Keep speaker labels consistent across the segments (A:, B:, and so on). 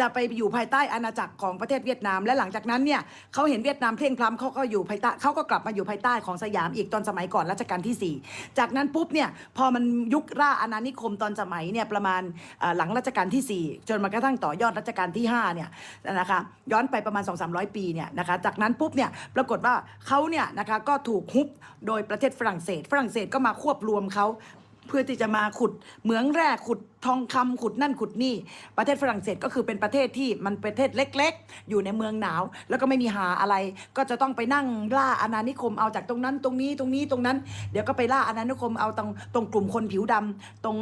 A: จะไปอยู่ภายใต้อาณาจักรของประเทศเวียดนาม และหลังจากนั้นเนี่ยเขาเห็นเวียดนามเพลงพล้ำเขาก็อยู่ภายใต้เขาก็กลับมาอยู่ภายใต้ของสยามอีกตอนสมัยก่อนรัชกาลที่ 4 จากนั้นปุ๊บเนี่ยพอมันยุคราอาณานิคมตอนสมัยเนี่ยประมาณหลังรัชกาลที่ 4 จนมากระทั่งต่อยอดรัชกาลที่5เนี่ยนะคะย้อนไปประมาณ 2-300 ปีเนี่ยนะคะจากนั้นปุ๊บเนี่ยปรากฏว่าเขาเนี่ยนะคะก็ถูกฮุบโดยประเทศฝรั่งเศส ฝรั่งเศสก็มาควบรวมเขา เพื่อที่จะมาขุดเหมืองแร่ขุดทองคำขุดนั่นขุดนี่ประเทศฝรั่งเศสก็คือเป็นประเทศที่มันประเทศเล็ก ๆ อยู่ในเมืองหนาว แล้วก็ไม่มีหาอะไร ก็จะต้องไปนั่งล่าอาณานิคมเอาจากตรงนั้นตรงนี้ตรงนี้ตรงนั้น เดี๋ยวก็ไปล่าอาณานิคมเอาตรงตรงกลุ่มคนผิวดำตรง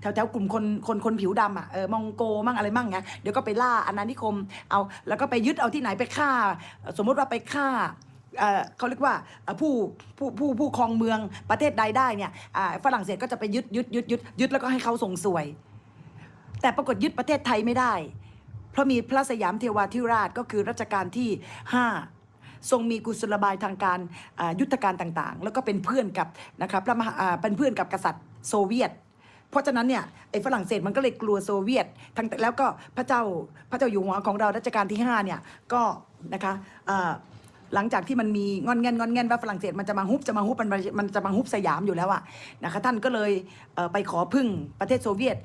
A: แถวแถวๆกลุ่มคนคนคนผิวดำอะเออมองโกมั่งอะไรมั่งไงเดี๋ยวก็ไปล่าอาณานิคมเอาแล้วก็ไปยึดเอาที่ไหนไปฆ่า สมมติว่าไปฆ่า เขาเรียกว่าผู้ผู้ผู้ผู้ครองเมืองประเทศใดได้เนี่ยฝรั่งเศสก็จะไปยึดยึดยึดยึดยึดแล้วก็ให้เขาส่งสวย แต่ปรากฏยึดประเทศไทยไม่ได้ เพราะมีพระสยามเทวาธิราชก็คือรัชกาลที่ 5 ทรงมีกุศลบายทางการยุทธการต่างๆ แล้วก็เป็นเพื่อนกับนะครับพระมหาเป็นเพื่อนกับกษัตริย์โซเวียตเพราะฉะนั้นเนี่ยไอ้ฝรั่งเศสมันก็เลยกลัวโซเวียตทั้งแล้วก็พระเจ้าพระเจ้าอยู่หัวของเรารัชกาลที่5เนี่ยก็นะคะ หลังจากที่มันมีงอนแงนงอนแงนว่าฝรั่งเศสมันจะมาฮุบจะมาฮุบมันมันจะมาฮุบสยามอยู่แล้วอะนะคะท่านก็เลยเไปขอพึ่งประเทศโซเวียต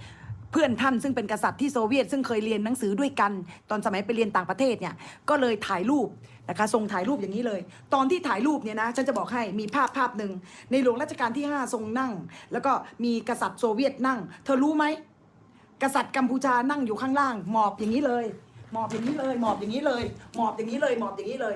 A: เพื่อนท่านซึ่งเป็นกษัตริย์ที่โซเวียต ซึ่งเคยเรียนหนังสือด้วยกัน ตอนสมัยไปเรียนต่างประเทศเนี่ยก็เลยถ่ายรูปนะคะทรงถ่ายรูปอย่างนี้เลย ตอนที่ถ่ายรูปเนี่ยนะฉันจะบอกให้มีภาพภาพหนึ่งในหลวงรัชกาลที่ 5 ทรงนั่ง แล้วก็มีกษัตริย์โซเวียตนั่ง เธอรู้ไหมกษัตริย์กัมพูชานั่งอยู่ข้างล่างหมอบอย่างนี้เลย หมอบอย่างนี้เลย หมอบอย่างนี้เลย หมอบอย่างนี้เลย หมอบอย่างนี้เลย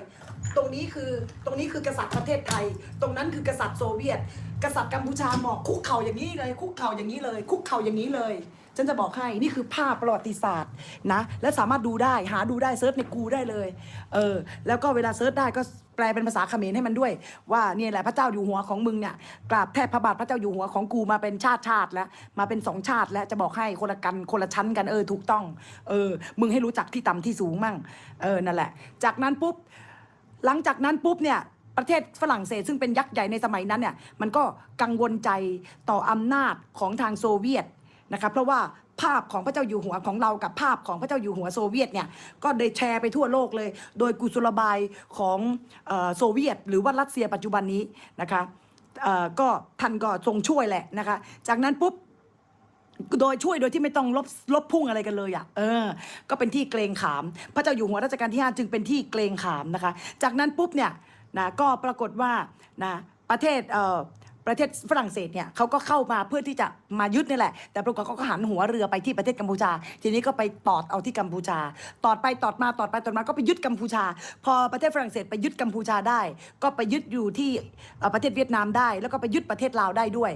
A: ตรงนี้คือตรงนี้คือกษัตริย์ประเทศไทย ตรงนั้นคือกษัตริย์โซเวียต กษัตริย์กัมพูชาหมอบคุกเข่าอย่างนี้เลย คุกเข่าอย่างนี้เลย คุกเข่าอย่างนี้เลยฉันจะบอกให้นี่คือภาพประวัติศาสตร์นะ และสามารถดูได้หาดูได้เซิร์ชในกูได้เลย เออ แล้วก็เวลาเซิร์ชได้ก็ แปลเป็นภาษาเขมรให้มันด้วย ว่าเนี่ยแหละพระเจ้าอยู่หัวของมึงเนี่ยกราบแทบพระบาทพระเจ้าอยู่หัวของกูมาเป็นชาติชาติแล้วมาเป็นสองชาติแล้วจะบอกให้คนละกันคนละชั้นกันเออถูกต้องเออมึงให้รู้จักที่ต่ำที่สูงมั่งเออนั่นแหละ จากนั้นปุ๊บหลังจากนั้นปุ๊บเนี่ยประเทศฝรั่งเศสซึ่งเป็นยักษ์ใหญ่ในสมัยนั้นเนี่ยมันก็กังวลใจต่ออำนาจของทางโซเวียต นะครับเพราะว่าภาพของพระเจ้าอยู่หัวของเรากับภาพของพระเจ้าอยู่หัวโซเวียตเนี่ยก็ได้แชร์ไปทั่วโลกเลย โดยกุศลบายของออโซเวียต หรือว่ารัสเซียปัจจุบันนี้นะคะก็ท่านก็ทรงช่วยแหละนะคะจากนั้นปุ๊บโดยช่วยโดยที่ไม่ต้องลบลบพุ่งอะไรกันเลยอะ่ะ เออ ก็เป็นที่เกรงขาม พระเจ้าอยู่หัวรัชกาลที่ 5 จึงเป็นที่เกรงขามนะคะ จากนั้นปุ๊บเนี่ยนะก็ปรากฏว่านะประเทศเอ่อ ประเทศฝรั่งเศสเนี่ยเขาก็เข้ามาเพื่อที่จะมายึดนี่แหละ แต่ปรากฏเขาก็หันหัวเรือไปที่ประเทศกัมพูชา ทีนี้ก็ไปตอดเอาที่กัมพูชา ตอดไปตอดมาตอดไปตอดมาก็ไปยึดกัมพูชา พอประเทศฝรั่งเศสไปยึดกัมพูชาได้ ก็ไปยึดอยู่ที่ประเทศเวียดนามได้ แล้วก็ไปยึดประเทศลาวได้ด้วย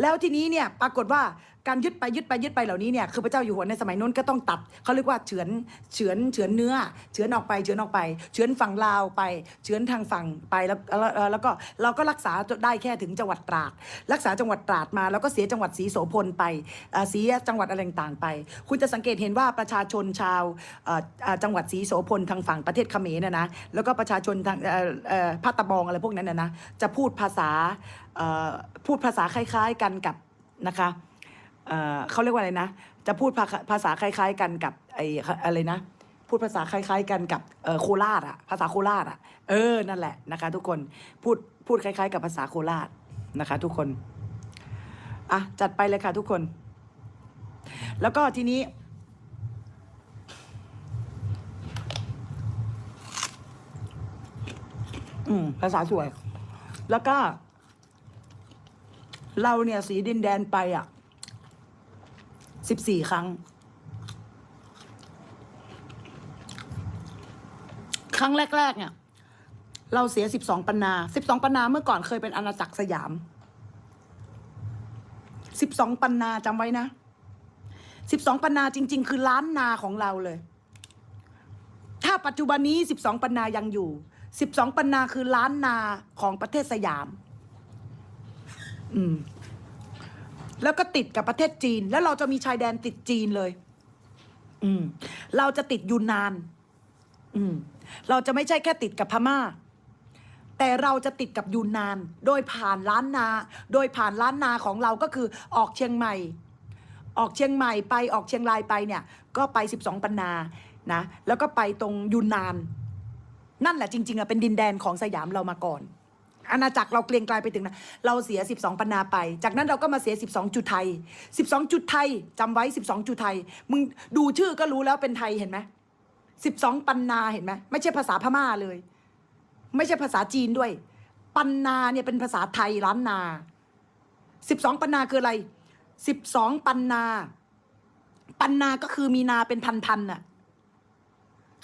A: แล้วทีนี้เนี่ยปรากฏว่า การยึดไปยึดไปยึดไปเหล่านี้เนี่ยคือพระเจ้าอยู่หัวในสมัยนู้นก็ต้องตัดเขาเรียกว่าเฉือนเฉือนเฉือนเนื้อเฉือนออกไปเฉือนออกไปเฉือนฝั่งลาวไปเฉือนทางฝั่งไปแล้วแล้วก็เราก็รักษาได้แค่ถึงจังหวัดตราด รักษาจังหวัดตราดมาแล้วก็เสียจังหวัดศรีโสพลไปเสียจังหวัดอะไรต่างๆไป คุณจะสังเกตเห็นว่าประชาชนชาวจังหวัดศรีโสพลทางฝั่งประเทศเขมรนะนะแล้วก็ประชาชนทางเอ่อเอ่อภาตะบองอะไรพวกนั้นนะนะจะพูดภาษาพูดภาษาคล้าย ๆกันกับนะคะ เอ่อเขาเรียกว่าอะไรนะ จะพูดภาภาษาคล้าย ๆ กันกับไอ้อะไรนะ พูดภาษาคล้าย ๆ กันกับเอ่อโคราชอะภาษาโคราชอะเออนั่นแหละนะคะ ทุกคนพูดพูดคล้าย ๆ กับภาษาโคราชนะคะ ทุกคนอะจัดไปเลยค่ะทุกคน แล้วก็ทีนี้อืมภาษาสวย แล้วก็ เราเนี่ยสีดินแดนไปอะ สิบสี่ครั้ง ครั้งแรก ๆ เนี่ย เราเสียสิบสองปันนาสิบสองปันนาเมื่อก่อนเคยเป็นอาณาจักรสยามสิบสองปันนาจำไว้นะสิบสองปันนาจริง ๆ คือล้านนาของเราเลย ถ้าปัจจุบันนี้สิบสองปันนายังอยู่สิบสองปันนาคือล้านนาของประเทศสยาม อืม แล้วก็ติดกับประเทศจีน แล้วเราจะมีชายแดนติดจีนเลย อืม เราจะติดยูนนาน อืม เราจะไม่ใช่แค่ติดกับพม่า แต่เราจะติดกับยูนนาน โดยผ่านล้านนา โดยผ่านล้านนาของเราก็คือออกเชียงใหม่ ออกเชียงใหม่ไปออกเชียงรายไปเนี่ย ก็ไป 12 ปันนานะแล้วก็ไปตรงยูนนาน นั่นแหละจริงๆอะเป็นดินแดนของสยามเรามาก่อน อาณาจักรเราเกรียงไกลไปถึงนะเราเสีย 12 ปันนาไป จากนั้นเราก็มาเสีย 12 จุดไทย 12 จุดไทยจำไว้ 12 จุดไทย มึงดูชื่อก็รู้แล้วเป็นไทยเห็นไหม12 ปันนาเห็นไหมไม่ใช่ภาษาพม่าเลย ไม่ใช่ภาษาจีนด้วย ปันนาเนี่ยเป็นภาษาไทยล้านนา 12 ปันนาคืออะไร 12 ปันนา ปันนาก็คือมีนาเป็นพันๆน่ะ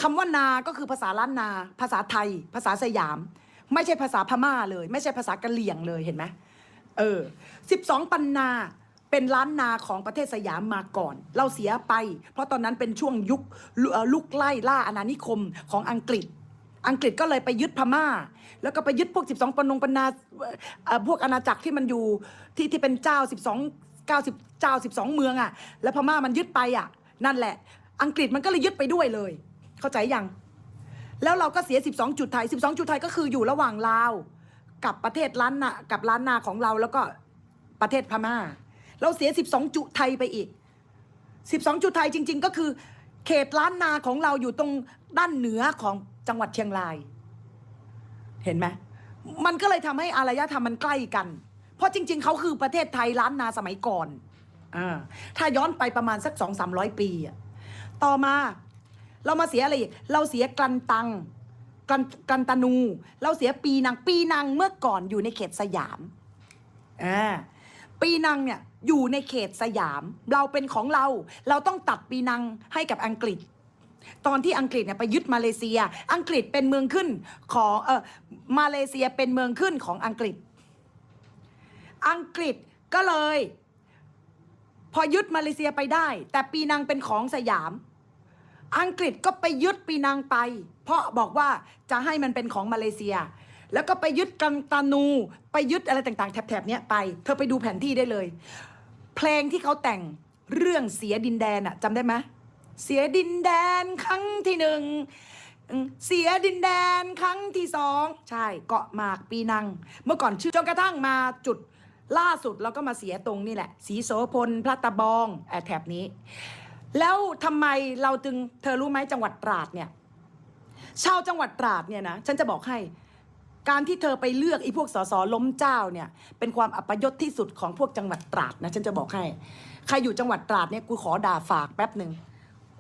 A: คำว่านาก็คือภาษาล้านนา ภาษาไทย ภาษาสยาม ไม่ใช่ภาษาพม่าเลย ไม่ใช่ภาษากะเหรี่ยงเลยเห็นไหมเออสิบสองปันนาเป็นล้านนาของประเทศสยามมาก่อน เราเสียไป เพราะตอนนั้นเป็นช่วงยุคลุเอ่อลุกไล่ล่าอาณานิคมของอังกฤษ อังกฤษก็เลยไปยึดพม่า แล้วก็ไปยึดพวก 12ปนงปนาพวกอาณาจักรที่มันอยู่ที่ที่เป็นเจ้า 12 90เจ้า 12 เมืองอะ่ะ แล้วพม่ามันยึดไปอะ่ะ นั่นแหละ อังกฤษมันก็เลยยึดไปด้วยเลย เข้าใจยัง แล้วเราก็เสีย 12 จุดไทย 12 จุดไทยก็คืออยู่ระหว่างลาว กับประเทศล้านนากับล้านนาของเราแล้วก็ประเทศพม่า เราเสีย 12 จุดไทยไปอีก 12 จุดไทยจริง ๆ ก็คือ เขตล้านนาของเราอยู่ตรงด้านเหนือของจังหวัดเชียงราย เห็นไหมมันก็เลยทำให้อารยธรรมมันใกล้กัน เพราะจริง ๆ เขาคือประเทศไทยล้านนาสมัยก่อนอถ้าย้อนไปประมาณสักสองสามร้อยปี ต่อมา เรามาเสียอะไรอีก เราเสียกลันตังกลันกันตานู เราเสียปีนัง ปีนังเมื่อก่อนอยู่ในเขตสยามอ่าปีนังเนี่ยอยู่ในเขตสยาม เราเป็นของเรา เราต้องตัดปีนังให้กับอังกฤษ ตอนที่อังกฤษเนี่ยไปยึดมาเลเซีย อังกฤษเป็นเมืองขึ้นของเออมาเลเซียเป็นเมืองขึ้นของอังกฤษ อังกฤษก็เลย พอยึดมาเลเซียไปได้ แต่ปีนังเป็นของสยาม อังกฤษก็ไปยึดปีนังไป เพราะบอกว่าจะให้มันเป็นของมาเลเซีย แล้วก็ไปยึดกังตานู ไปยึดอะไรต่างๆ แถบๆเนี้ยไป เธอไปดูแผนที่ได้เลย เพลงที่เขาแต่งเรื่องเสียดินแดนอะจำได้ไหมเสียดินแดนครั้งที่หนึ่งเสียดินแดนครั้งที่สองใช่เกาะหมากปีนัง เมื่อก่อนชื่อจนกระทั่งมาจุดล่าสุดเราก็มาเสียตรงนี่แหละ สีโสพลพระตะบองแอบแถบนี้ แล้วทำไมเราจึงเธอรู้ไหมจังหวัดตราดเนี่ยชาวจังหวัดตราดเนี่ยนะฉันจะบอกให้ การที่เธอไปเลือกไอ้พวกสสล้มเจ้าเนี่ยเป็นความอัปยศที่สุดของพวกจังหวัดตราดนะฉันจะบอกให้ ใครอยู่จังหวัดตราดเนี่ยกูขอด่าฝากแป๊บหนึ่ง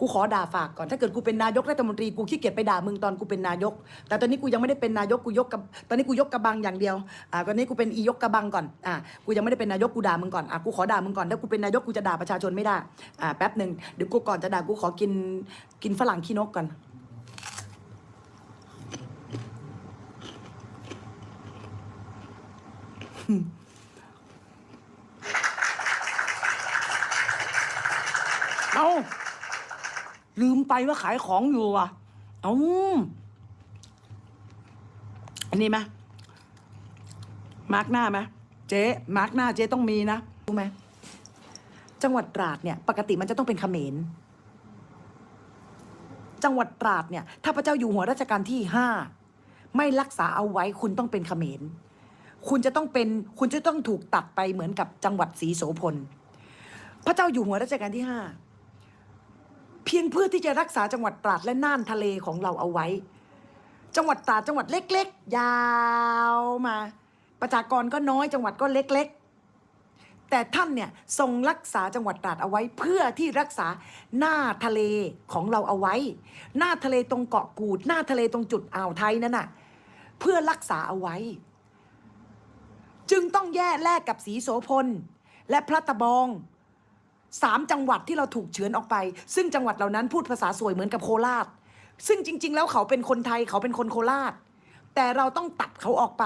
A: กูขอด่าฝากก่อนถ้าเกิดกูเป็นนายกรัฐมนตรีกูขี้เกียจไปด่ามึงตอนกูเป็นนายก แต่ตอนนี้กูยังไม่ได้เป็นนายกกูยกกับตอนนี้กูยกกระบังอย่างเดียวอ่าตอนนี้กูเป็นอียกกระบังก่อนอ่ากูยังไม่ได้เป็นนายกกูด่ามึงก่อนอะกูขอด่ามึงก่อนถ้ากูเป็นนายกกูจะด่าประชาชนไม่ได้อ่าแป๊บหนึ่งเดี๋ยวกูก่อนจะด่ากูขอกินกินฝรั่งขี้นกก่อนเอา ลืมไปว่าขายของอยู่อะเอาอันนี้ไหมมาร์กหน้าไหมเจ๊มาร์กหน้าเจ๊ต้องมีนะรู้ไหมจังหวัดตราดเนี่ย ปกติมันจะต้องเป็นเขมรจังหวัดตราดเนี่ย ถ้าพระเจ้าอยู่หัวรัชกาลที่ห้าไม่รักษาเอาไว้คุณต้องเป็นเขมรคุณจะต้องเป็นคุณจะต้องถูกตัดไปเหมือนกับจังหวัดศรีโสพล พระเจ้าอยู่หัวรัชกาลที่ห้า เพียงเพื่อที่จะรักษาจังหวัดตราดและน่านทะเลของเราเอาไว้ จังหวัดตราดจังหวัดเล็ก ๆ ยาวมา ประชากรก็น้อยจังหวัดก็เล็ก ๆ แต่ท่านเนี่ยทรงรักษาจังหวัดตราดเอาไว้ เพื่อที่รักษาหน้าทะเลของเราเอาไว้ หน้าทะเลตรงเกาะกูด หน้าทะเลตรงจุดอ่าวไทยนั่นน่ะเพื่อรักษาเอาไว้ จึงต้องแย่แลกกับสีโสพลและพระตะบอง สามจังหวัดที่เราถูกเฉือนออกไป ซึ่งจังหวัดเหล่านั้นพูดภาษาสวยเหมือนกับโคราช ซึ่งจริง ๆ แล้วเขาเป็นคนไทยเขาเป็นคนโคราช แต่เราต้องตัดเขาออกไป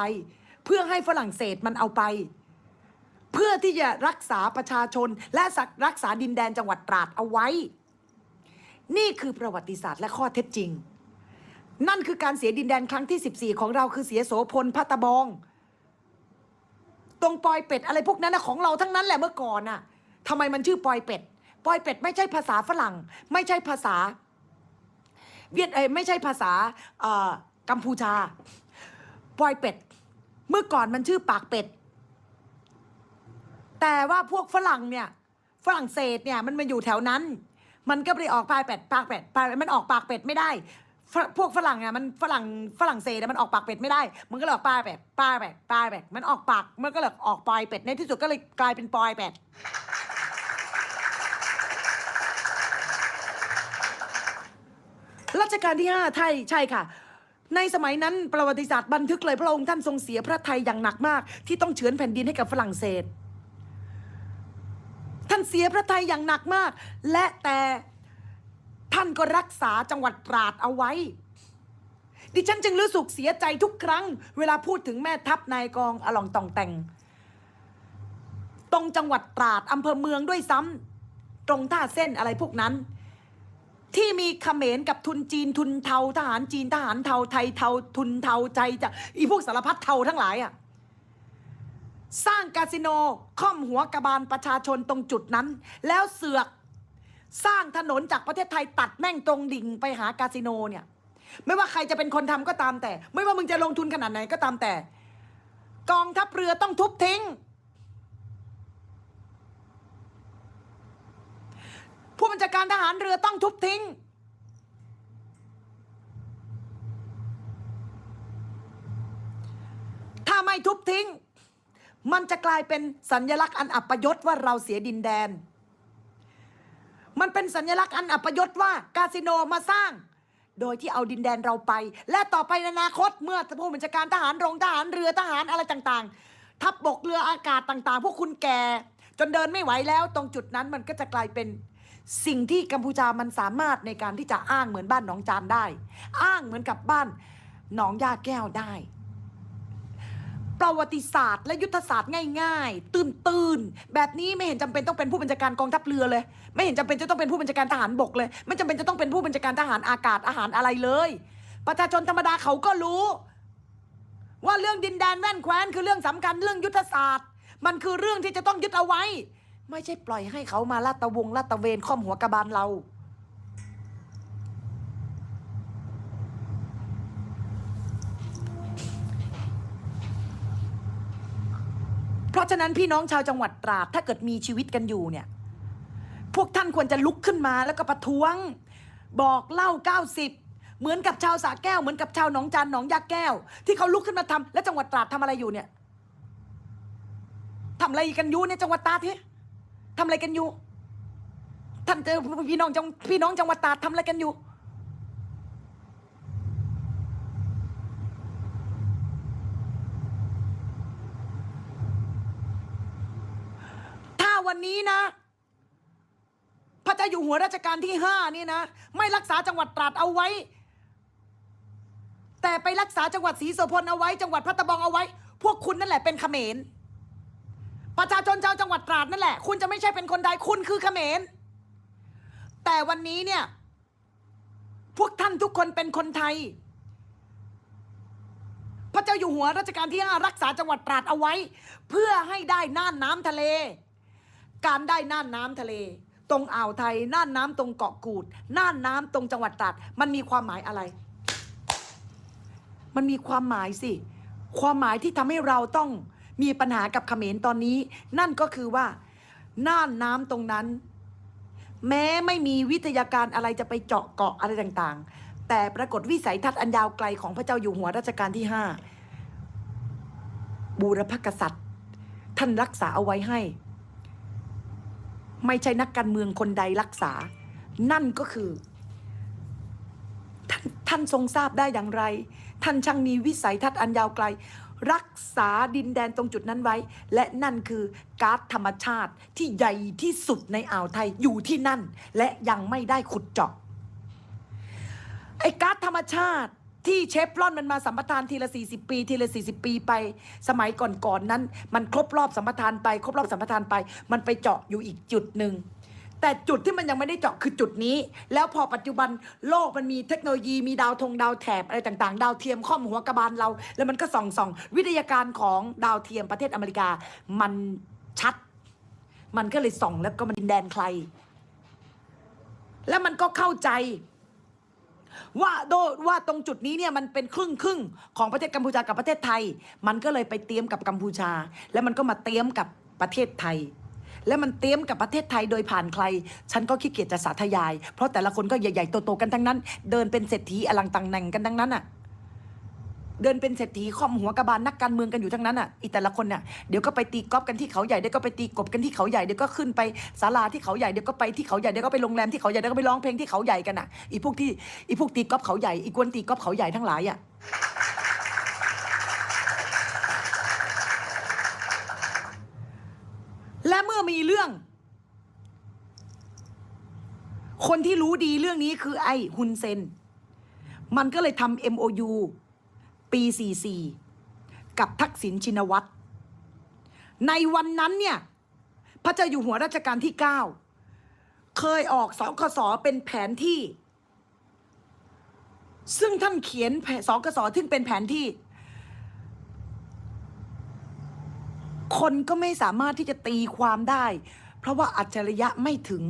A: เพื่อให้ฝรั่งเศสมันเอาไป เพื่อที่จะรักษาประชาชน และรักษาดินแดนจังหวัดตราดเอาไว้ นี่คือประวัติศาสตร์และข้อเท็จจริง นั่นคือการเสียดินแดนครั้งที่ 14 ของเราคือเสียโสพลพัตตะบอง ตรงปอยเป็ดอะไรพวกนั้นนะของเราทั้งนั้นแหละเมื่อก่อนน่ะ ทำไมมันชื่อปอยเป็ด ปอยเป็ดไม่ใช่ภาษาฝรั่ง ไม่ใช่ภาษา เวียดเอยไม่ใช่ภาษาเอ่อกัมพูชา ปอยเป็ด เมื่อก่อนมันชื่อปากเป็ด แต่ว่าพวกฝรั่งเนี่ย ฝรั่งเศสเนี่ยมันมาอยู่แถวนั้น มันก็ไปออกปลายเป็ด ปากเป็ดปลายมันออกปากเป็ดไม่ได้พวกฝรั่งอะมันฝรั่งฝรั่งเศสมันออกปากเป็ดไม่ได้ มันก็เลยออกปลายเป็ดปลายเป็ดปลายเป็ดมันออกปากมันก็เลยออกปลายเป็ดในที่สุดก็เลยกลายเป็นปลายเป็ด รัชกาลที่ห้าไทยใช่ค่ะ ในสมัยนั้นประวัติศาสตร์บันทึกเลยพระองค์ท่านทรงเสียพระทัยอย่างหนักมาก ที่ต้องเฉือนแผ่นดินให้กับฝรั่งเศส ท่านเสียพระทัยอย่างหนักมาก และแต่ท่านก็รักษาจังหวัดตราดเอาไว้ ดิฉันจึงรู้สึกเสียใจทุกครั้ง เวลาพูดถึงแม่ทัพนายกองอลองตองแต่ง ตรงจังหวัดตราดอำเภอเมืองด้วยซ้ำตรงท่าเส้นอะไรพวกนั้น ที่มีเขมรกับทุนจีนทุนเทาทหารจีนทหารเทาไทยเทาทุนเทาใจจะอีพวกสารพัดเทาทั้งหลายอะ่ะสร้างคาสิโนค่อมหัวกระบาลประชาชนตรงจุดนั้น แล้วเสือกสร้างถนนจากประเทศไทยตัดแม่งตรงดิ่งไปหาคาสิโนเนี่ย ไม่ว่าใครจะเป็นคนทำก็ตามแต่ ไม่ว่ามึงจะลงทุนขนาดไหนก็ตามแต่ กองทัพเรือต้องทุบทิ้ง ผู้บัญชาการทหารเรือต้องทุบทิ้ง ถ้าไม่ทุบทิ้ง มันจะกลายเป็นสัญลักษณ์อันอัปยศว่าเราเสียดินแดน มันเป็นสัญลักษณ์อันอัปยศว่าคาสิโนมาสร้าง โดยที่เอาดินแดนเราไป และต่อไปในอนาคตเมื่อผู้บัญชาการทหารโรงทหารเรือทหารอะไรต่างๆ ทัพบบกเรืออากาศต่างๆ พวกคุณแก่จนเดินไม่ไหวแล้วตรงจุดนั้นมันก็จะกลายเป็น สิ่งที่กัมพูชามันสามารถในการที่จะอ้างเหมือนบ้านหนองจานได้ อ้างเหมือนกับบ้านหนองยาแก้วได้ ประวัติศาสตร์และยุทธศาสตร์ง่ายๆ ตื่นๆแบบนี้ไม่เห็นจำเป็นต้องเป็นผู้บัญชาการกองทัพเรือเลย ไม่เห็นจำเป็นจะต้องเป็นผู้บัญชาการทหารบกเลย ไม่จำเป็นจะต้องเป็นผู้บัญชาการทหารอากาศอาหารอะไรเลย ประชาชนธรรมดาเขาก็รู้ ว่าเรื่องดินแดนแว่นแคว้นคือเรื่องสำคัญเรื่องยุทธศาสตร์ มันคือเรื่องที่จะต้องยึดเอาไว้ ไม่ใช่ปล่อยให้เขามาลาดตะวงลาดตะเวนข้อมหัวกระบาลเราเพราะฉะนั้นพี่น้องชาวจังหวัดตราดถ้าเกิดมีชีวิตกันอยู่เนี่ย พวกท่านควรจะลุกขึ้นมาแล้วก็ประท้วง บอกเล่า 90 เหมือนกับชาวสระแก้วเหมือนกับชาวหนองจานหนองยาแก้ว ที่เขาลุกขึ้นมาทำแล้วจังหวัดตราดทำอะไรอยู่เนี่ยทำอะไรกันอยู่ในจังหวัดตราดที่ ทำอะไรกันอยู่ ท่านเจอพี่น้องจังพี่น้องจังหวัดตราดทำอะไรกันอยู่ ถ้าวันนี้นะ พระเจ้าอยู่หัวรัชกาลที่ห้านี่นะ ไม่รักษาจังหวัดตราดเอาไว้ แต่ไปรักษาจังหวัดศรีโสพลเอาไว้ จังหวัดพัตตะบองเอาไว้ พวกคุณนั่นแหละเป็นเขมร ประชาชนชาวจังหวัดตราดนั่นแหละ คุณจะไม่ใช่เป็นคนใดคุณคือเขมรแต่วันนี้เนี่ย พวกท่านทุกคนเป็นคนไทย พระเจ้าอยู่หัวรัชกาลที่ห้ารักษาจังหวัดตราดเอาไว้ เพื่อให้ได้น่านน้ำทะเล การได้น่านน้ำทะเล ตรงอ่าวไทยน่านน้ำตรงเกาะกูดน่านน้ำตรงจังหวัดตราดมันมีความหมายอะไร มันมีความหมายสิ ความหมายที่ทำให้เราต้อง มีปัญหากับเขมรตอนนี้ นั่นก็คือว่าน่านน้ำตรงนั้น แม้ไม่มีวิทยาการอะไรจะไปเจาะเกาะอะไรต่างๆ แต่ปรากฏวิสัยทัศน์อันยาวไกลของพระเจ้าอยู่หัวรัชกาลที่ห้าบูรพกษัตริย์ ท่านรักษาเอาไว้ให้ ไม่ใช่นักการเมืองคนใดรักษา นั่นก็คือท่านท่านทรงทราบได้อย่างไร ท่านช่างมีวิสัยทัศน์อันยาวไกล รักษาดินแดนตรงจุดนั้นไว้ และนั่นคือก๊าซธรรมชาติที่ใหญ่ที่สุดในอ่าวไทยอยู่ที่นั่น และยังไม่ได้ขุดเจาะไอ้ก๊าซธรรมชาติที่เชฟรอนมันมาสัมปทานทีละ 40 ปี ทีละ 40 ปีไป สมัยก่อนๆนนั้น มันครบรอบสัมปทานไป ครบรอบสัมปทานไป มันไปเจาะอยู่อีกจุดหนึ่ง แต่จุดที่มันยังไม่ได้เจาะคือจุดนี้ แล้วพอปัจจุบันโลกมันมีเทคโนโลยีมีดาวธงดาวแถบอะไรต่างๆ ดาวเทียมข้อมหัวกระบาลเรา แล้วมันก็ส่องส่องวิทยาการของดาวเทียมประเทศอเมริกา มันชัด มันก็เลยส่องแล้วก็มันดินแดนใคร แล้วมันก็เข้าใจว่าโดว่าตรงจุดนี้เนี่ยมันเป็นครึ่งครึ่งๆของประเทศกัมพูชากับประเทศไทย มันก็เลยไปเตรียมกับกัมพูชา แล้วมันก็มาเตรียมกับประเทศไทย และมันเตรียมกับประเทศไทยโดยผ่านใคร ฉันก็ขี้เกียจจะสาธยาย เพราะแต่ละคนก็ใหญ่ๆโตๆกันทั้งนั้น เดินเป็นเศรษฐีอลังตังแหน่งกันทั้งนั้นอะเดินเป็นเศรษฐีค่อมหัวกระบาลนักการเมืองกันอยู่ทั้งนั้นอะอีแต่ละคนเนี่ยเดี๋ยวก็ไปตีกอล์ฟกันที่เขาใหญ่เดี๋ยวก็ไปตีกบกันที่เขาใหญ่เดี๋ยวก็ขึ้นไปศาลาที่เขาใหญ่เดี๋ยวก็ไปที่เขาใหญ่เดี๋ยวก็ไปโรงแรมที่เขาใหญ่เดี๋ยวก็ไปร้องเพลงที่เขาใหญ่กันอะอีพวกที่อีพวกตีกอล์ฟเขาใหญ่อีกวนตีกอล์ฟเขาใหญ่ทั้งหลายอะ และเมื่อมีเรื่อง คนที่รู้ดีเรื่องนี้คือไอ้ฮุนเซน มันก็เลยทำ MOU ปี 44 กับทักษิณชินวัตร ในวันนั้นเนี่ย พระเจ้าอยู่หัวรัชกาลที่ 9 เคยออกสกสเป็นแผนที่ ซึ่งท่านเขียนแผสกสซึ่งเป็นแผนที่ คนก็ไม่สามารถที่จะตีความได้ เพราะว่าอัจฉริยะไม่ถึง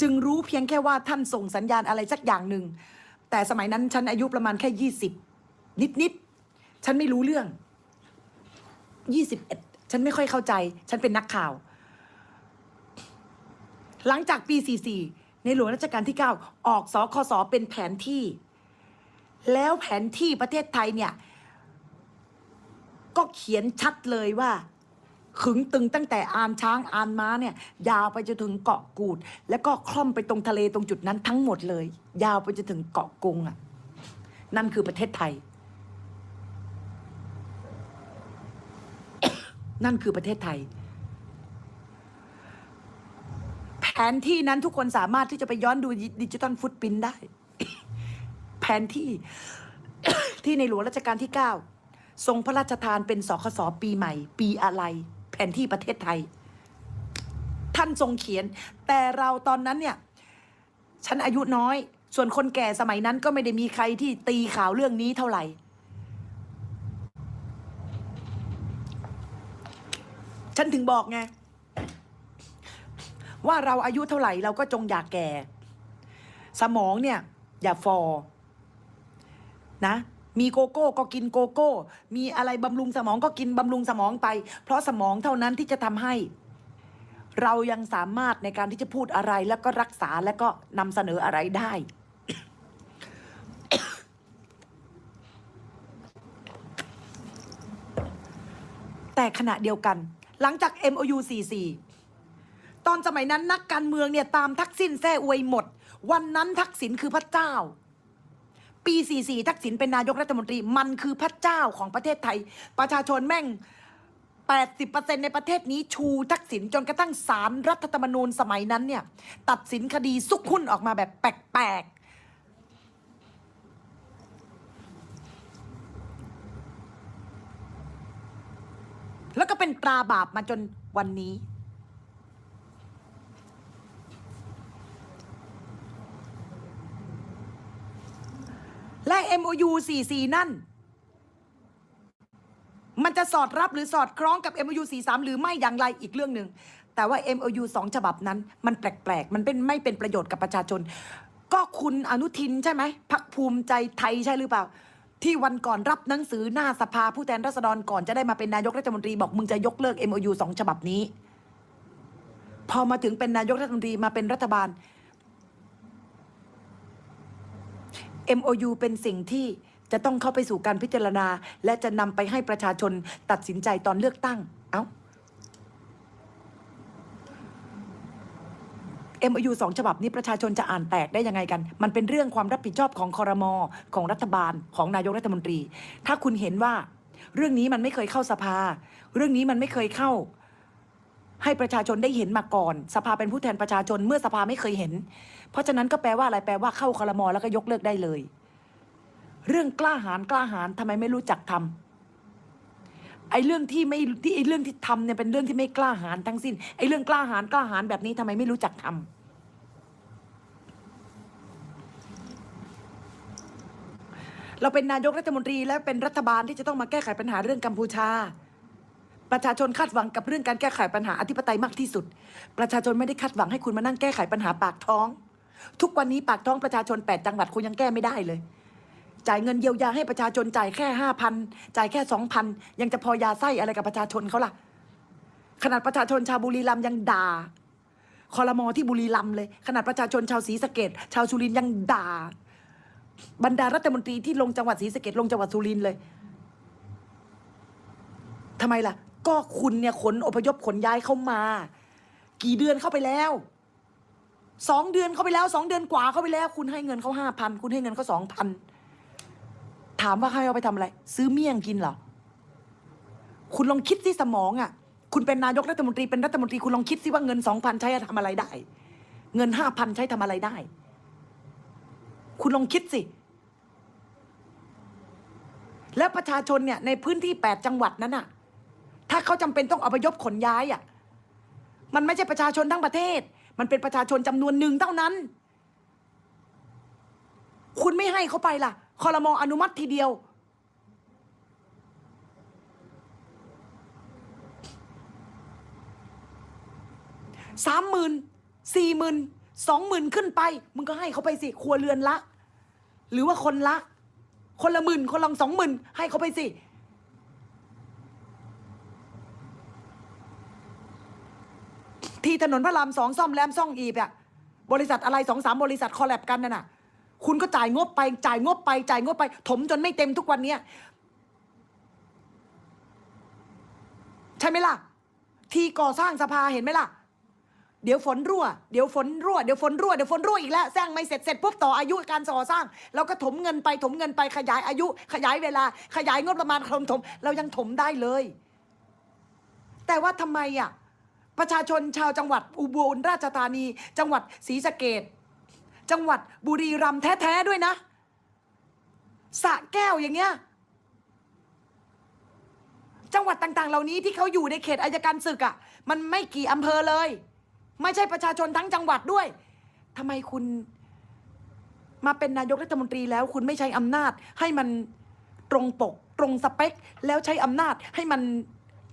A: จึงรู้เพียงแค่ว่าท่านส่งสัญญาณอะไรสักอย่างหนึ่ง แต่สมัยนั้นฉันอายุประมาณแค่ยี่สิบนิดนิดๆฉันไม่รู้เรื่องยี่สิบเอ็ดฉันไม่ค่อยเข้าใจ ฉันเป็นนักข่าว หลังจากปี44ในหลวงรัชกาลที่9ออกสคสเป็นแผนที่ แล้วแผนที่ประเทศไทยเนี่ยก็เขียนชัดเลยว่า ขึงตึงตั้งแต่อานช้างอานม้าเนี่ยยาวไปจนถึงเกาะกูด แล้วก็คล่อมไปตรงทะเลตรงจุดนั้นทั้งหมดเลย ยาวไปจนถึงเกาะกงอะ นั่นคือประเทศไทย นั่นคือประเทศไทย แผนที่นั้นทุกคนสามารถที่จะไปย้อนดูดิจิตอลฟุตปินได้ แผนที่ที่ในหลวงรัชกาลที่9ทรงพระราชทานเป็นสคสปีใหม่ ปีอะไร นที่ประเทศไทย ท่านทรงเขียน แต่เราตอนนั้นเนี่ย ฉันอายุน้อย ส่วนคนแก่สมัยนั้นก็ไม่ได้มีใครที่ตีข่าวเรื่องนี้เท่าไหร่ ฉันถึงบอกไงว่าเราอายุเท่าไหร่เราก็จงอย่าแก่ สมองเนี่ย อย่าฟอ นะ มีโกโก้ก็กินโกโก้ มีอะไรบำรุงสมองก็กินบำรุงสมองไป เพราะสมองเท่านั้นที่จะทำให้ เรายังสามารถในการที่จะพูดอะไรแล้วก็รักษาแล้วก็นำเสนออะไรได้ แต่ขณะเดียวกัน หลังจาก MOU 44 ตอนสมัยนั้นนักการเมืองเนี่ยตามทักษิณแท้อวยหมด วันนั้นทักษิณคือพระเจ้า ปี 44 ทักษิณเป็นนายกรัฐมนตรี มันคือพระเจ้าของประเทศไทย ประชาชนแม่ง 80%ในประเทศนี้ชูทักษิณจนกระทั่งศาลรัฐธรรมนูญสมัยนั้นเนี่ย ตัดสินคดีซุกหุ้นออกมาแบบแปลกๆ แล้วก็เป็นตราบาปมาจนวันนี้ และ MOU 44 นั่น มันจะสอดรับหรือสอดคล้องกับ MOU 43 หรือไม่อย่างไรอีกเรื่องหนึ่ง แต่ว่า MOU สองฉบับนั้น มันแปลกๆ มันเป็นไม่เป็นประโยชน์กับประชาชน ก็คุณอนุทินใช่ไหมพักภูมิใจไทยใช่หรือเปล่า ที่วันก่อนรับหนังสือหน้าสภาผู้แทนราษฎรก่อนจะได้มาเป็นนายกรัฐมนตรีบอกมึงจะยกเลิก MOU สองฉบับนี้ พอมาถึงเป็นนายกรัฐมนตรีมาเป็นรัฐบาล MOU เป็นสิ่งที่จะต้องเข้าไปสู่การพิจารณา และจะนำไปให้ประชาชนตัดสินใจตอนเลือกตั้ง เอา้า MOU สองฉบับนี้ประชาชนจะอ่านแตกได้ยังไงกัน มันเป็นเรื่องความรับผิดชอบของคอรมอของรัฐบาลของนายกรัฐมนตรี ถ้าคุณเห็นว่า เรื่องนี้มันไม่เคยเข้าสภา เรื่องนี้มันไม่เคยเข้า ให้ประชาชนได้เห็นมาก่อน สภาเป็นผู้แทนประชาชนเมื่อสภาไม่เคยเห็น เพราะฉะนั้นก็แปลว่าอะไรแปลว่าเข้าคอรมอแล้วก็ยกเลิกได้เลย เรื่องกล้าหาญกล้าหาญทำไมไม่รู้จักทำไอ้เรื่องที่ไม่ที่ไอ้เรื่องที่ทำเนี่ยเป็นเรื่องที่ไม่กล้าหาญทั้งสิ้นไอ้เรื่องกล้าหาญกล้าหาญแบบนี้ทำไมไม่รู้จักทำเราเป็นนายกรัฐมนตรีและเป็นรัฐบาลที่จะต้องมาแก้ไขปัญหาเรื่องกัมพูชา ประชาชนคาดหวังกับเรื่องการแก้ไขปัญหาอธิปไตยมากที่สุด ประชาชนไม่ได้คาดหวังให้คุณมานั่งแก้ไขปัญหาปากท้อง ทุกวันนี้ปากท้องประชาชนแปดจังหวัดคุณยังแก้ไม่ได้เลย จ่ายเงินเยียวยาให้ประชาชนจ่ายแค่ห้าพันจ่ายแค่สองพันยังจะพอยาไส้อะไรกับประชาชนเขาล่ะ ขนาดประชาชนชาวบุรีรัมย์ยังด่าคอรมอที่บุรีรัมย์เลย ขนาดประชาชนชาวศรีสะเกดชาวสุรินทร์ยังด่า บรรดารัฐมนตรีที่ลงจังหวัดศรีสะเกดลงจังหวัดสุรินทร์เลยทำไมล่ะ ก็คุณเนี่ยขนอพยพขนย้ายเข้ามา กี่เดือนเข้าไปแล้วสองเดือนเข้าไปแล้วสองเดือนกว่าเข้าไปแล้ว คุณให้เงินเขาห้าพันคุณให้เงินเขาสองพันถามว่าให้เอาไปทำอะไร ซื้อเมี่ยงกินเหรอคุณลองคิดที่สมองอะ่ะ คุณเป็นนายกรัฐมนตรีเป็นรัฐมนตรีคุณลองคิดสิว่าเงินสองพันใช้ทำอะไรได้ เงินห้าพันใช้ทำอะไรได้ คุณลองคิดสิ แล้วประชาชนเนี่ยในพื้นที่แปดจังหวัดนั้นน่ะ ถ้าเขาจำเป็นต้องอพยพขนย้ายอะ่ะ มันไม่ใช่ประชาชนทั้งประเทศ มันเป็นประชาชนจำนวนหนึ่งเท่านั้น คุณไม่ให้เขาไปล่ะคอรมออนุมัติทีเดียว สามหมื่นสี่หมื่นสองหมื่นขึ้นไป มึงก็ให้เขาไปสิ ครัวเรือนละ หรือว่าคนละ คนละหมื่นคนละสองหมื่นให้เขาไปสิ ที่ถนนพระรามสองซ่อมแรมซ่องอีบอะบริษัทอะไรสองสามบริษัทคอลแลบกันนั่นน่ะ คุณก็จ่ายงบไป จ่ายงบไป จ่ายงบไป ถมจนไม่เต็มทุกวันเนี้ยใช่ไหมล่ะ ที่ก่อสร้างสภาเห็นไหมล่ะ เดี๋ยวฝนรั่ว เดี๋ยวฝนรั่ว เดี๋ยวฝนรั่ว เดี๋ยวฝนรั่วอีกแล้วสร้างไม่เสร็จ เสร็จปุ๊บต่ออายุการก่อสร้างเราก็ถมเงินไป ถมเงินไป ขยายอายุ ขยายเวลา ขยายงบประมาณถมถม เรายังถมได้เลย แต่ว่าทำไมอะ ประชาชนชาวจังหวัดอุบลราชธานี จังหวัดศรีสะเกดจังหวัดบุรีรัมย์แท้ๆด้วยนะสะแก้วอย่างเงี้ยจังหวัดต่างๆ เหล่านี้ที่เขาอยู่ในเขตอายการศึกอะ่ะ มันไม่กี่อำเภอเลย ไม่ใช่ประชาชนทั้งจังหวัดด้วยทำไมคุณมาเป็นนายกรัฐมนตรีแล้ว คุณไม่ใช้อำนาจให้มันตรงปก ตรงสเปค แล้วใช้อำนาจให้มัน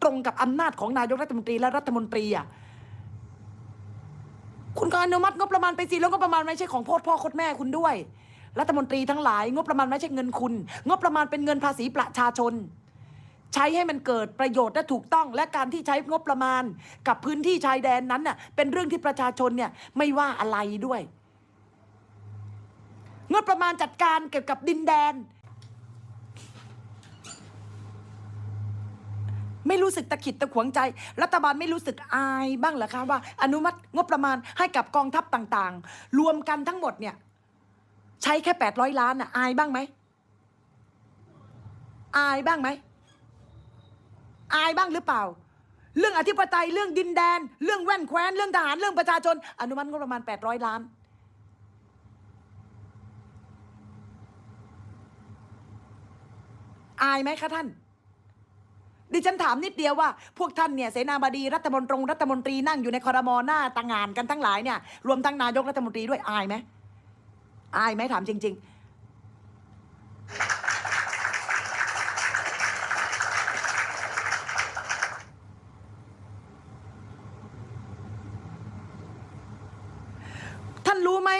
A: ตรงกับอำนาจของนายกรัฐมนตรีและรัฐมนตรีอะคุณก็อนุมัติงบประมาณไปสิแล้วงบประมาณไม่ใช่ของพ่อพ่อโคตรแม่คุณด้วย รัฐมนตรีทั้งหลาย งบประมาณไม่ใช่เงินคุณ งบประมาณเป็นเงินภาษีประชาชน ใช้ให้มันเกิดประโยชน์และถูกต้อง และการที่ใช้งบประมาณ กับพื้นที่ชายแดนนั้นน่ะเป็นเรื่องที่ประชาชนเนี่ยไม่ว่าอะไรด้วยงบประมาณจัดการเกี่ยวกับดินแดน ไม่รู้สึกตะขิดตะขวงใจ รัฐบาลไม่รู้สึกอายบ้างเหรอคะว่า อนุมัติงบประมาณให้กับกองทัพต่างๆ รวมกันทั้งหมดเนี่ย ใช้แค่แปดร้อยล้านน่ะอายบ้างไหมอายบ้างไหมอายบ้างหรือเปล่า เรื่องอธิปไตยเรื่องดินแดน เรื่องแว่นแคว้น เรื่องทหารเรื่องประชาชน อนุมัติงบประมาณ800ล้านอายไหมคะท่าน ดิฉันถามนิดเดียวว่า พวกท่านเนี่ยเสนาบดีรัฐมนตรีรัฐมนตรีนั่งอยู่ในคอรมอหน้าต่างงานกันทั้งหลายเนี่ยรวมทั้งนายกรัฐมนตรีด้วยอายไหมอายไหมถามจริง ๆ ท่านรู้ไหม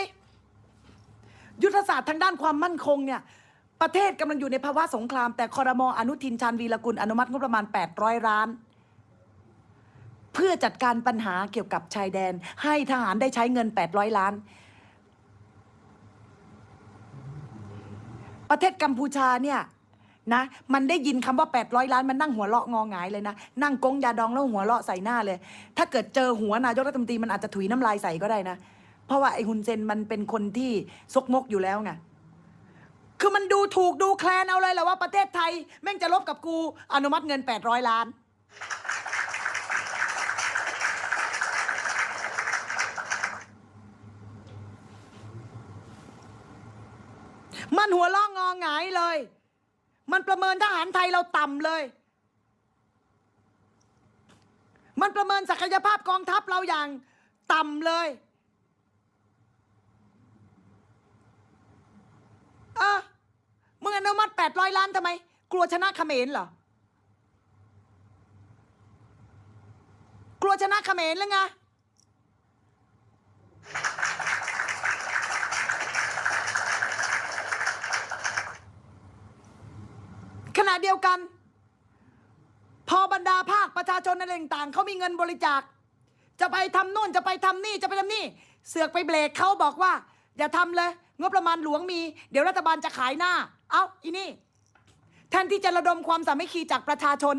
A: ยุทธศาสตร์ทางด้านความมั่นคงเนี่ย ประเทศกำลังอยู่ในภาวะสงคราม แต่คอรมออนุทินชาญวีรกุลอนุมัติงบประมาณ 800ล้าน เพื่อจัดการปัญหาเกี่ยวกับชายแดน ให้ทหารได้ใช้เงิน 800 ล้าน ประเทศกัมพูชาเนี่ยนะมันได้ยินคำว่า 800 ล้าน มันนั่งหัวเราะงอหงายเลยนะ นั่งกงยาดองแล้วหัวเราะใส่หน้าเลย ถ้าเกิดเจอหัวนายกรัฐมนตรีมันอาจจะถุยน้ำลายใส่ก็ได้นะ เพราะว่าไอ้ฮุนเซนมันเป็นคนที่ซกมกอยู่แล้วไง คือมันดูถูกดูแคลนเอาเลยแหละว่าประเทศไทย แม่งจะลบกับกูอนุมัติเงิน 800 ล้าน มันหัวล่องงอหงายเลย มันประเมินทหารไทยเราต่ำเลย มันประเมินศักยภาพกองทัพเราอย่างต่ำเลยเออ มึงอนุมัติแปดร้อยล้านทำไม กลัวชนะเขมรเหรอ กลัวชนะเขมรหรือไงขณะเดียวกัน พอบรรรดาภาคประชาชนอะไรต่างๆเขามีเงินบริจาค จะไปทำนู่นจะไปทำนี่จะไปทำนี่ เสือกไปเบรกเขาบอกว่า อย่าทำเลย งบประมาณหลวงมี เดี๋ยวรัฐบาลจะขายหน้า เอาอีนี่แทนที่จะระดมความสามัคคีจากประชาชน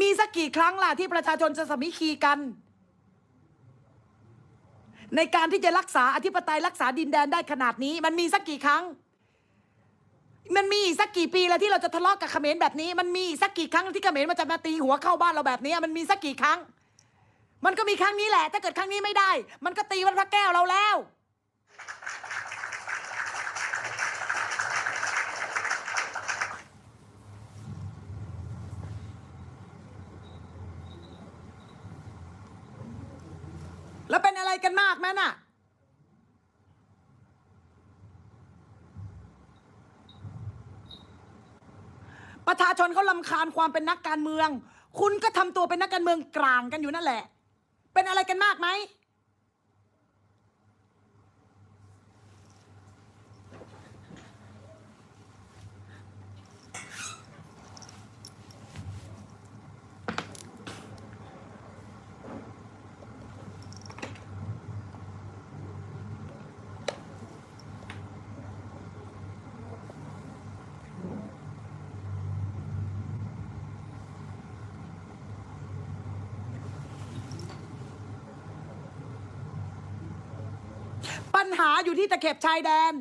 A: มีสักกี่ครั้งล่ะที่ประชาชนจะสามัคคีกัน ในการที่จะรักษาอธิปไตยรักษาดินแดนได้ขนาดนี้ มันมีสักกี่ครั้ง มันมีอีกสักกี่ปีแล้วที่เราจะทะเลาะกับเขมรแบบนี้ มันมีอีกสักกี่ครั้งที่เขมรมันจะมาตีหัวเข้าบ้านเราแบบนี้ มันมีสักกี่ครั้ง มันก็มีครั้งนี้แหละ ถ้าเกิดครั้งนี้ไม่ได้ มันก็ตีวัดพระแก้วเราแล้ว แล้วเป็นอะไรกันมากแม่น่ะ ประชาชนเขาลำคาญความเป็นนักการเมือง คุณก็ทำตัวเป็นนักการเมืองกลางกันอยู่นั่นแหละ เป็นอะไรกันมากไหม ปั ญหาอยู่ที่ตะเข็บชายแดน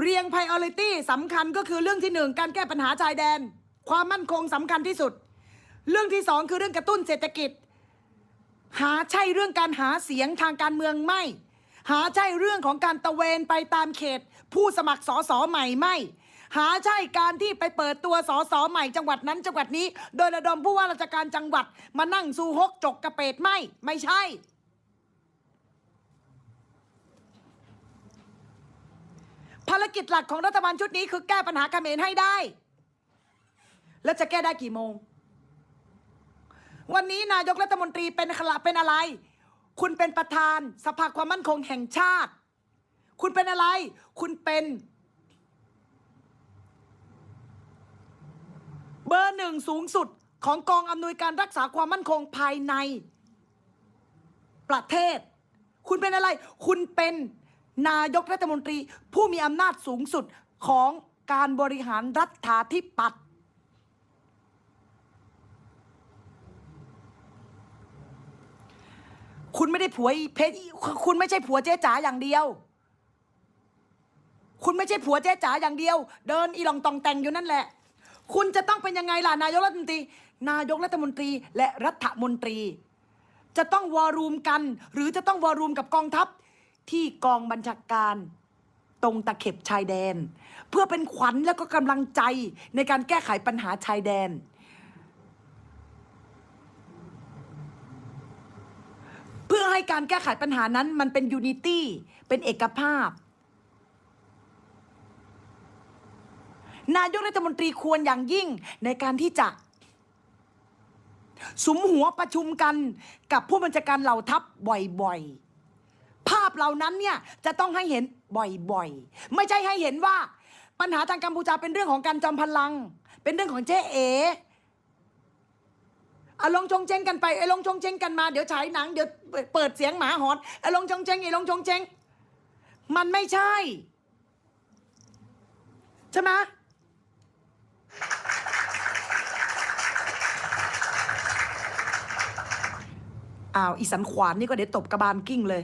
A: เรียง priority สำคัญก็คือเรื่องที่หนึ่งการแก้ปัญหาชายแดน ความมั่นคงสำคัญที่สุด เรื่องที่สองคือเรื่องกระตุ้นเศรษฐกิจ หาใช่เรื่องการหาเสียงทางการเมืองไม่ หาใช่เรื่องของการตะเวนไปตามเขต ผู้สมัครสอสอใหม่ไม่หาใช่การที่ไปเปิดตัวสอสอใหม่จังหวัดนั้นจังหวัดนี้ โดยระดมผู้ว่าราชการจังหวัดมานั่งซูฮกจกกระเปดไม่ ไม่ใช่ ภารกิจหลักของรัฐบาลชุดนี้คือแก้ปัญหาเขมรให้ได้ แล้วจะแก้ได้กี่โมง วันนี้นายกรัฐมนตรีเป็นขละเป็นอะไร คุณเป็นประธานสภาความมั่นคงแห่งชาติ คุณเป็นอะไร คุณเป็น เบอร์หนึ่งสูงสุดของกองอำนวยการรักษาความมั่นคงภายใน ประเทศ คุณเป็นอะไร คุณเป็น นายกรัฐมนตรี ผู้มีอำนาจสูงสุดของการบริหารรัฐาธิปัตย์คุณไม่ได้ผัวอีเพชรคุณไม่ใช่ผัวเจ๊จ๋าอย่างเดียว คุณไม่ใช่ผัวเจ๊จ๋าอย่างเดียว เดินอีหลองตองแต่งอยู่นั่นแหละ คุณจะต้องเป็นยังไงล่ะนายกรัฐมนตรี นายกรัฐมนตรีและรัฐมนตรี จะต้องวอรูมกัน หรือจะต้องวอรูมกับกองทัพ ที่กองบัญชาการตรงตะเข็บชายแดน เพื่อเป็นขวัญและก็กำลังใจในการแก้ไขปัญหาชายแดน เพื่อให้การแก้ไขปัญหานั้นมันเป็นยูนิตี้เป็นเอกภาพ นายกรัฐมนตรีควรอย่างยิ่งในการที่จะสุมหัวประชุมกันกับผู้บัญชาการเหล่าทัพบ่อยๆ พเหล่านั้นเนี่ยจะต้องให้เห็นบ่อยๆ ไม่ใช่ให้เห็นว่า ปัญหาทางกัมพูชาเป็นเรื่องของการจอมพลัง เป็นเรื่องของเจ๊เอ๋อะลงชงเจงกันไปไอ้ลงชงเจงกันมาเดี๋ยวฉายหนังเดี๋ยวเปิดเสียงหมาหอนไอ้ลงชงเจงไอ้ลงชงเจงมันไม่ใช่ ใช่ไหมอ้าวอีสันขวานนี่ก็เดี๋ยวตบกระบาลกิ้งเลย